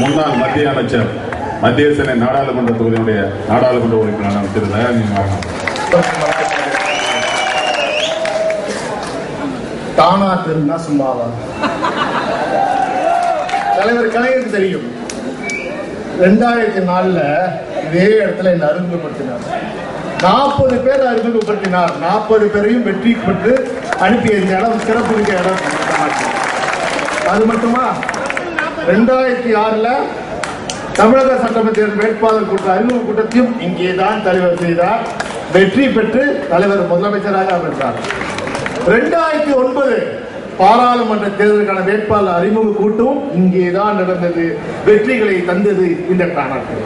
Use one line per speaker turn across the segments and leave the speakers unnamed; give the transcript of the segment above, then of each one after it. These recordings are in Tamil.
முன்னாள் மத்திய அமைச்சர் மத்திய சென்னை நாடாளுமன்ற தொகுதியினுடைய நாடாளுமன்ற உறுப்பினர் திரு தயாநிதி மாறன்.
தானா தெரிஞ்சா சும்மாவா? தலைவர் கலைஞருக்கு தெரியும். ரெண்டாயிரத்தி நாலுல இதே இடத்துல என்ன அறிமுகப்படுத்தினார். நாற்பது பேர் அறிமுகப்படுத்தினார். நாற்பது பேரையும் வெற்றி பெற்று அனுப்பிய இந்த இடம் சிறப்பு மிக்க இடம். அது மட்டுமா? ரெண்டாயிரத்தி ஆறுல தமிழக சட்டமன்ற வேட்பாளர் கூட்ட அறிமுக கூட்டத்தையும் இங்கேதான் தலைவர் செய்தார். வெற்றி பெற்று தலைவர் முதலமைச்சராக அமைத்தார். ரெண்டாயிரத்தி ஒன்பது பாராளுமன்ற தேர்தலுக்கான வேட்பாளர் அறிமுக கூட்டம் இங்கேதான் நடந்தது. வெற்றிகளை தந்தது இந்த காணாட்டு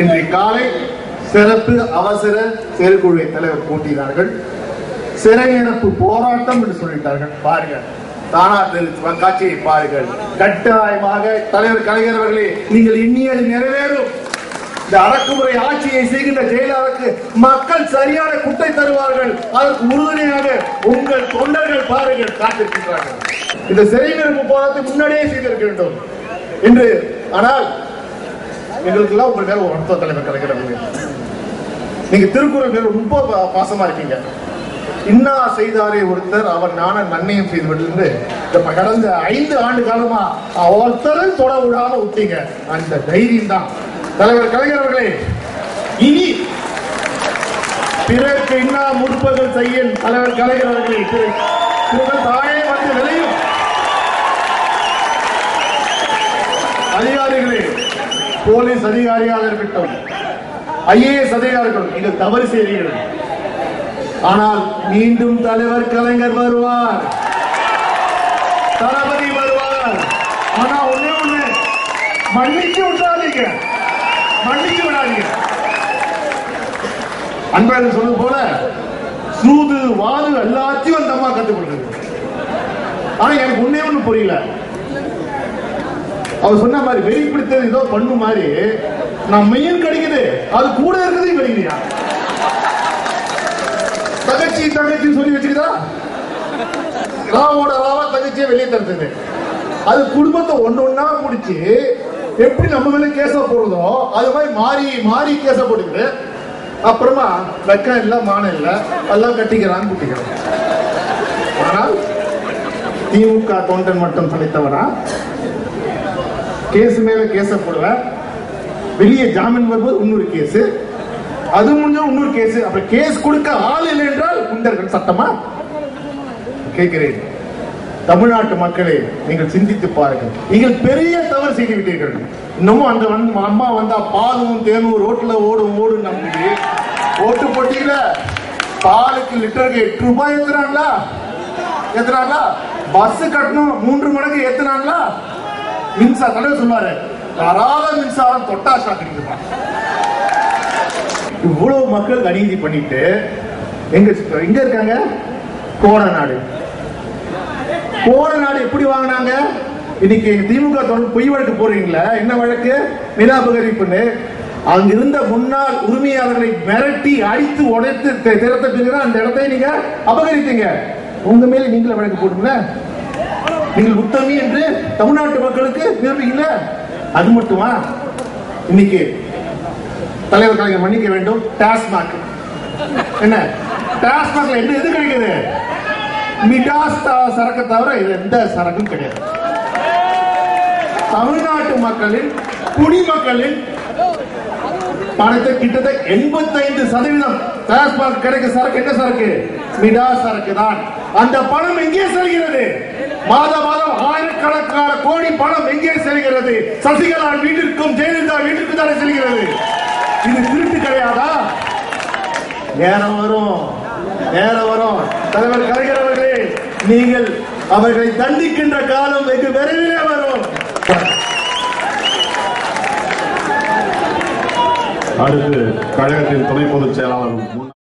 இன்றைய காலை சிறப்பு அவசர செயற்குழுவை தலைவர் கூட்டினார்கள். சிறையினப்பு போராட்டம் என்று சொல்லிட்டார்கள். பாருங்க. தானாட்டில் காட்சியை பாருங்கள். கட்டாயமாக தலைவர் கலைஞர் அவர்களே நீங்கள் எண்ணியது நிறைவேறும். இந்த அடக்குமுறை ஆட்சியை செய்கின்ற ஜெயலலிதாவுக்கு மக்கள் சரியான குட்டை தருவார்கள். அதற்கு உறுதுணையாக உங்கள் தொண்டர்கள் பாருங்கள் காத்திருக்கின்றார்கள். இந்த சிறைநிரப்பு போராட்டத்தை முன்னாடியே செய்திருக்க வேண்டும் என்று ஆனால் எங்களுக்கு எல்லாம் உங்கள் மேல ஒரு அர்த்த தலைவர் கலைஞர் நீங்க திருக்குறள் மேல ரொம்ப பா- பாசமா இருக்கீங்க. இன்னா செய்தாரே ஒருத்தர் அவர் நான நன்மையும் செய்து இப்ப கடந்த ஐந்து ஆண்டு காலமா ஒருத்தரும் தொட விடாம விட்டீங்க. அந்த தைரியம் தான் தலைவர் கலைஞர் அவர்களே இனி பிறருக்கு இன்னா முற்பகல் செய்யும் தலைவர் கலைஞர் அவர்களே தாயே வந்து விளையும். அதிகாரிகளே போலீஸ் அதிகாரியாக இருக்கட்டும் ஐஏஎஸ் அதிகாரிகள் நீங்கள் தவறு செய்கிறீர்கள். ஆனால் மீண்டும் தலைவர் கலைஞர் வருவார். தளபதி வருவார். ஆனா ஒண்ணே ஒண்ணு மன்னிச்சு விடாதீங்க. மன்னிச்சு விடாதீங்க. அன்பழகன் சொன்னது போல சூது வாது எல்லாத்தையும் அந்த அம்மா கத்துக் கொடுக்குது ஆனா எனக்கு ஒண்ணே ஒண்ணு புரியல. அவர் சொன்ன மாதிரி வெளிப்படுத்தது ஏதோ பண்ணு மாதிரி நான் மெயின் கிடைக்குது. அது கூட இருக்கிறதையும் கிடைக்கலையா தங்கச்சி சொல்லி வச்சுக்கிதா? ராவோட ராவா தங்கச்சியை வெளியே தடுத்தது அது குடும்பத்தை ஒண்ணு ஒண்ணா முடிச்சு எப்படி நம்ம மேல கேச போடுறதோ அது மாதிரி மாறி மாறி கேச போட்டுக்கிட்டு அப்புறமா வெக்கம் இல்ல மானம் இல்ல எல்லாம் கட்டிக்கிறான்னு குட்டிக்கிறான். ஆனால் திமுக தொண்டன் மட்டும் சமைத்தவனா கேஸ் மேல கேச போடுவேன் வெளியே ஜாமீன் வரும்போது இன்னொரு கேஸ் அது முடிஞ்ச இன்னொரு கேஸ். அப்ப கேஸ் கொடுக்க ஆள் இல்லை என்றால் குண்டர்கள் சட்டமா கேட்கிறேன். தமிழ்நாட்டு மக்களே நீங்கள் சிந்தித்து பாருங்கள். நீங்கள் பெரிய தவறு செய்து விட்டீர்கள் இன்னமும் அந்த வந்து அம்மா வந்தா பாலும் தேனும் ரோட்ல ஓடும் ஓடும் நம்பி ஓட்டு போட்டீங்கள? பாலுக்கு லிட்டருக்கு எட்டு ரூபாய் ஏத்துறாங்களா? ஏத்துறாங்களா? பஸ் கட்டணும் மூன்று மடங்கு ஏத்துனாங்களா மின்சார தடவை சொன்னாரு தராத மின்சாரம் தொட்டா ஷாக் இவ்வளவு மக்கள் அநீதி பண்ணிட்டு எங்க எங்க இருக்காங்க? கோடநாடு கோடநாடு எப்படி வாங்கினாங்க? இன்னைக்கு திமுக தொடர்ந்து பொய் வழக்கு போறீங்களா என்ன வழக்கு? நிராபகரிப்புன்னு. அங்க இருந்த முன்னாள் உரிமையாளர்களை மிரட்டி அடித்து உடைத்து தி- திறத்த பிறகு அந்த இடத்தை நீங்க அபகரித்தீங்க. உங்க மேல நீங்களே வழக்கு போட்டுங்களா நீங்கள் உத்தமி என்று தமிழ்நாட்டு மக்களுக்கு நிரூபிக்கல அது மட்டுமா? இன்னைக்கு தலைவர் கலைஞர் மன்னிக்க வேண்டும். டாஸ்மாக். என்ன? டிரான்ஸ்பர்ல என்ன எது கிடைக்குது? மிடாஸ் சரக்கு தவிர இது எந்த சரக்கும் கிடையாது. தமிழ்நாட்டு மக்களின் குடிமக்களின் பணத்தை கிட்டத்தட்ட எண்பத்தைந்து சதவீதம் டிரான்ஸ்பர் கிடைக்க சரக்கு என்ன சரக்கு? மிடா சரக்கு தான். அந்த பணம் எங்கே செல்கிறது? மாத மாதம் ஆயிரக்கணக்கான கோடி பணம் எங்கே செல்கிறது? சசிகலா வீட்டிற்கும் ஜெயலலிதா வீட்டிற்கும் தானே செல்கிறது. இது திருட்டு கிடையாதா? நேரம் வரும். நேரம் வரும். தலைவர் கலைஞர் அவர்களே நீங்கள் அவர்களை தண்டிக்கின்ற காலம் வெகு விரைவிலே வரும்.
அடுத்து கழகத்தின் துணை பொதுச் செயலாளர்